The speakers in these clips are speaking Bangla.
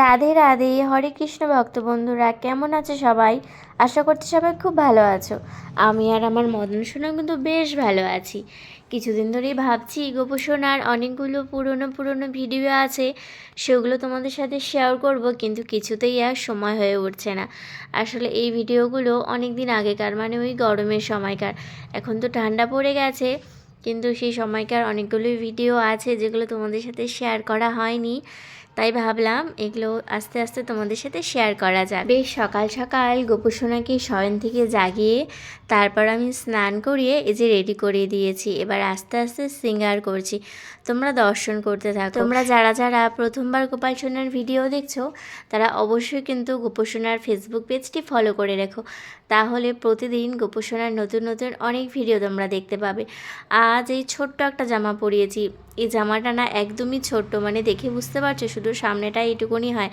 রাধে রাধে, হরে কৃষ্ণ ভক্ত বন্ধুরা, কেমন আছে সবাই? আশা করছি সবাই খুব ভালো আছো। আমি আর আমার মদন সোনা কিন্তু বেশ ভালো আছি। কিছুদিন ধরেই ভাবছি গোপসোনার অনেকগুলো পুরনো পুরনো ভিডিও আছে, সেগুলো তোমাদের সাথে শেয়ার করব, কিন্তু কিছুতেই আর সময় হয়ে উঠছে না। আসলে এই ভিডিওগুলো অনেক দিন আগেকার মানে ওই গরমের সময়কার। এখন তো ঠান্ডা পড়ে গেছে, কিন্তু সেই সময়কার অনেকগুলোই ভিডিও আছে, যেগুলো তোমাদের সাথে শেয়ার করা হয়নি। তাই ভাবলাম এগুলো আস্তে আস্তে তোমাদের সাথে শেয়ার করা যাক। বেশ, সকাল সকাল গোপুসোনাকে শয়ন থেকে জাগিয়ে তারপর আমি স্নান করিয়ে এই যে রেডি করিয়ে দিয়েছি। এবার আস্তে আস্তে সিঙ্গার করছি। তোমরা দর্শন করতে থাকো। তোমরা যারা যারা প্রথমবার গোপাল সোনার ভিডিও দেখছ, তারা অবশ্যই কিন্তু গোপসোনার ফেসবুক পেজটি ফলো করে রেখো। তাহলে প্রতিদিন গোপসোনার নতুন নতুন অনেক ভিডিও তোমরা দেখতে পাবে। আজ এই ছোট্ট একটা জামা পরিয়েছি। এই জামাটা না একদমই ছোট্ট মানে দেখে বুঝতে পারছ শুধু সামনেটা এটুকুনি হয়।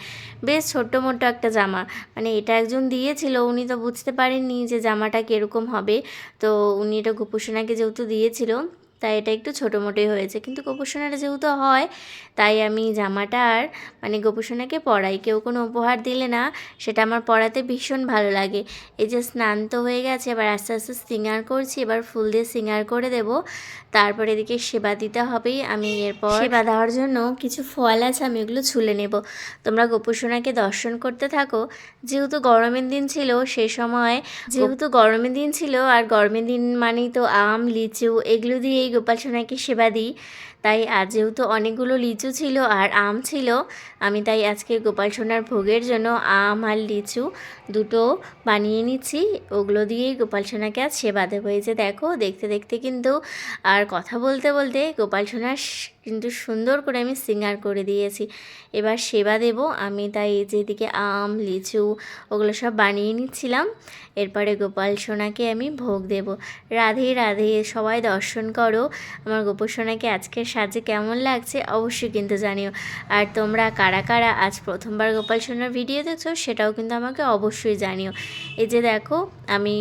বেশ ছোট্ট মোটো একটা জামা মানে এটা একজন দিয়েছিল, উনি তো বুঝতে পারেননি যে জামাটা কীরকম হবে। তো উনি এটা গোপুসোনাকে যেহেতু দিয়েছিল তাই এটা একটু ছোটো মোটোই হয়েছে। কিন্তু গোপুসোনাটা যেহেতু হয় তাই আমি জামাটা আর মানে গোপুসোনাকে পরাই। কেউ কোনো উপহার দিলে না সেটা আমার পরাতে ভীষণ ভালো লাগে। এই যে স্নান তো হয়ে গেছে এবার আস্তে আস্তে সিঙ্গার করছি এবার ফুল দিয়ে সিঙ্গার করে দেব। তারপরে এদিকে সেবা দিতে হবেই। আমি এরপর সেবা দেওয়ার জন্য কিছু ফল আছে আমি ওগুলো ছুলে নেব। তোমরা গোপুসোনাকে দর্শন করতে থাকো। যেহেতু গরমের দিন ছিল সে সময় যেহেতু গরমের দিন ছিল আর গরমের দিন মানেই তো আম লিচু এগুলো দিয়েই গোপাল সোনাকে সেবা দিই তাই আজ যেহেতু অনেকগুলো লিচু ছিল আর আম ছিল, আমি তাই আজকে গোপাল সোনার ভোগের জন্য আম আর লিচু দুটো বানিয়ে নিচ্ছি। ওগুলো দিয়েই গোপাল সোনাকে আজ সেবা দেবো। এই যে দেখো, দেখতে দেখতে কিন্তু আর কথা বলতে বলতে গোপাল সোনার কিন্তু সুন্দর করে আমি সিঙ্গার করে দিয়েছি। এবার সেবা দেব। আমি তাই এই যে আম, লিচু ওগুলো সব বানিয়ে নিচ্ছিলাম। এরপরে গোপাল সোনাকে আমি ভোগ দেব। রাধে রাধে, সবাই দর্শন করো। আমার গোপাল সোনাকে আজকের সাজে কেমন লাগছে অবশ্যই কিন্তু জানিও। আর তোমরা কারা কারা আজ প্রথমবার গোপাল সোনার ভিডিও দেখছ সেটাও কিন্তু আমাকে অবশ্যই জানিও। এই যে দেখো, আমি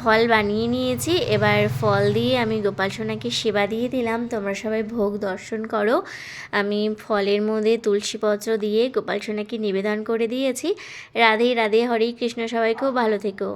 ফল বানিয়ে নিয়েছি, এবার ফল দিয়ে আমি গোপাল সোনাকে সেবা দিয়ে দিলাম। তোমরা সবাই ভোগ দর্শন করো। আমি ফলের মধ্যে তুলসীপত্র দিয়ে গোপাল সোনাকে নিবেদন করে দিয়েছি। রাধে রাধে, হরে কৃষ্ণ, সবাই খুব ভালো থেকো।